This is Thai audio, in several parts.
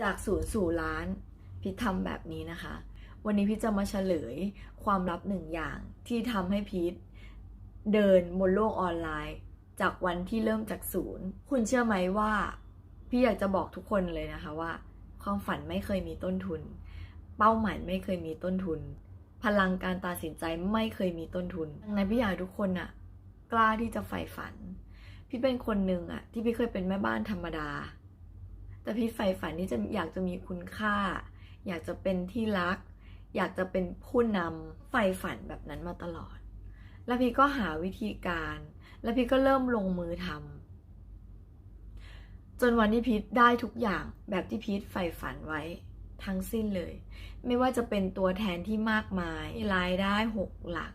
จากศูนย์สู่ล้านพิททำแบบนี้นะคะ วันนี้พีทจะมาเฉลยความลับหนึ่งอย่างที่ทำให้พีทเดินบนโลกออนไลน์ จากวันที่เริ่มจากศูนย์ คุณเชื่อไหมว่า พี่อยากจะบอกทุกคนเลยนะคะว่า ความฝันไม่เคยมีต้นทุน เป้าหมายไม่เคยมีต้นทุน พลังการตัดสินใจไม่เคยมีต้นทุนดังนั้นพี่อยากทุกคนน่ะกล้าที่จะใฝ่ฝัน พี่เป็นคนหนึ่งอะที่พี่เคยเป็นแม่บ้านธรรมดา แต่พี่ใฝ่ฝันที่จะอยากจะมีคุณค่า อยากจะเป็นที่รัก อยากจะเป็นผู้นำใฝ่ฝันแบบนั้นมาตลอด แล้วพี่ก็หาวิธีการ แล้วพี่ก็เริ่มลงมือทำจนวันที่พีทได้ทุกอย่างแบบที่พีทใฝ่ฝันไว้ทั้งสิ้นเลย ไม่ว่าจะเป็นตัวแทนที่มากมายรายได้หกหลัก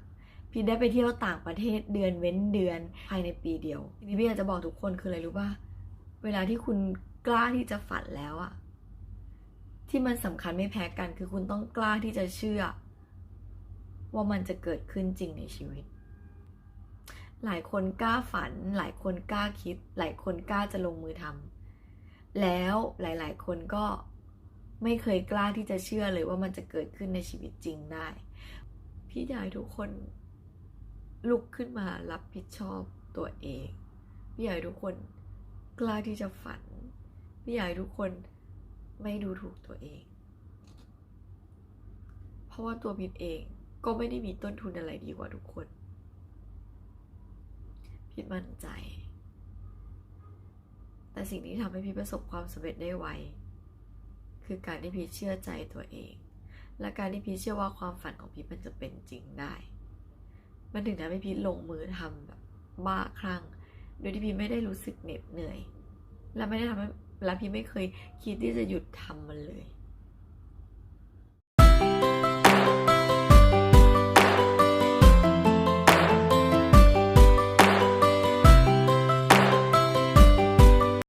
พี่ได้ไปเที่ยวต่างประเทศเดือนเว้นเดือนภายในปีเดียวทีนี้พี่อยากจะบอกทุกคนคืออะไรรู้ป่ะเวลาที่คุณ กล้าที่จะฝันแล้วอะที่มันสำคัญไม่แพ้กันคือคุณต้องกล้าที่จะเชื่อ ว่ามันจะเกิดขึ้นจริงในชีวิต หลายคนกล้าฝัน หลายคนกล้าคิด หลายคนกล้าจะลงมือทำแล้วหลาย ๆ คนก็ไม่เคยกล้าที่จะเชื่อเลยว่ามันจะเกิดขึ้นในชีวิตจริงได้ พี่อยากให้ทุกคนลุกขึ้นมารับผิดชอบตัวเอง พี่อยากให้ทุกคนกล้าที่จะฝัน พี่อยากให้ทุกคนไม่ดูถูกตัวเอง เพราะว่าตัวพิดเองก็ไม่ได้มีต้นทุนอะไรดีกว่าทุกคน พิดมั่นใจ แต่สิ่งที่ทำให้พี่ประสบความสำเร็จได้ไว คือการที่พี่เชื่อใจตัวเอง และการที่พี่เชื่อว่าความฝันของพี่มันจะเป็นจริงได้ มันถึงทำให้พี่ลงมือทำแบบบ้าคลั่ง โดยที่พี่ไม่ได้รู้สึกเหน็ดเหนื่อย และไม่ได้ทำให้ และพี่ไม่เคยคิดที่จะหยุดทำมันเลย